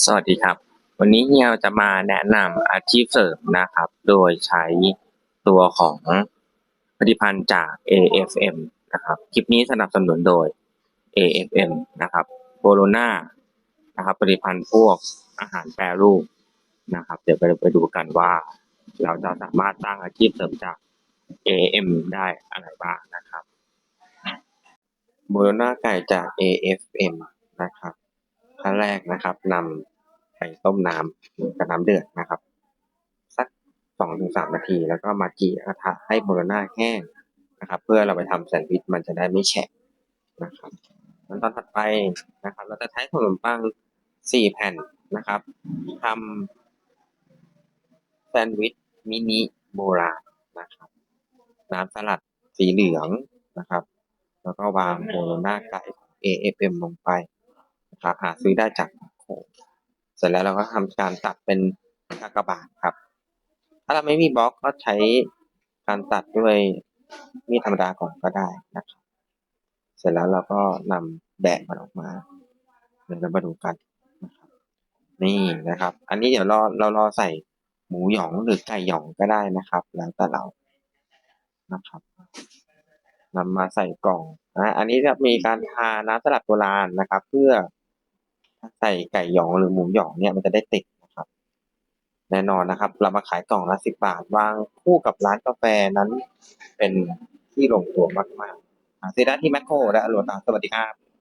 สวัสดีครับ วันนี้เฮียจะมาแนะนำอาชีพเสริมนะครับ โดยใช้ตัวของผลิตภัณฑ์จาก AFM นะครับ คลิปนี้สนับสนุนโดย AFM นะครับโบโลนานะครับผลิตภัณฑ์พวกอาหารแปรรูปนะครับ เดี๋ยวไปไปดูกันว่า เราจะสามารถสร้างอาชีพเสริมจาก AFM ได้อะไรบ้างนะครับโบโลนาไก่จาก AFM นะครับ ขั้นแรกนะครับนำไปต้มน้ำกับน้ำเดือดนะครับ สักสองถึงสามนาที แล้วก็มาจีกระทะให้โบโลน่าแห้งนะครับ เพื่อเราไปทำแซนด์วิชมันจะได้ไม่แฉะนะครับขั้นตอนถัดไปนะครับ เราจะใช้ขนมปังสี่แผ่นนะครับทำแซนด์วิชมินิโบราณนะครับ น้ำสลัดสีเหลืองนะครับ แล้วก็วางโบโลน่าไก่ของ AFM ลงไป ครับ หาซื้อได้จากโคเสร็จแล้วเราก็ทำการตัดเป็นกากบาทครับ ถ้าเราไม่มีบล็อกก็ใช้การตัดด้วยมีดธรรมดาก่อนก็ได้นะครับ เสร็จแล้วเราก็นำแบะมันออกมาเดี๋ยวเรามาดูกันนะครับ นี่นะครับ อันนี้เดี๋ยวรอเรารอใส่หมูหยองหรือไก่หยองก็ได้นะครับ แล้วแต่เรานะครับนำมาใส่กล่องนะอันนี้จะมีการทาน้ำสลัดโบราณนะครับ เพื่อ ใส่ไก่หยองหรือหมูหยองเนี่ยมันจะได้ติดนะครับ แน่นอนนะครับ เรามาขายกล่องละสิบบาทวางคู่กับร้านกาแฟนั้นเป็นที่ลงตัวมากๆซื้อได้ที่แมคโครและอโรตาสวัสดีครับ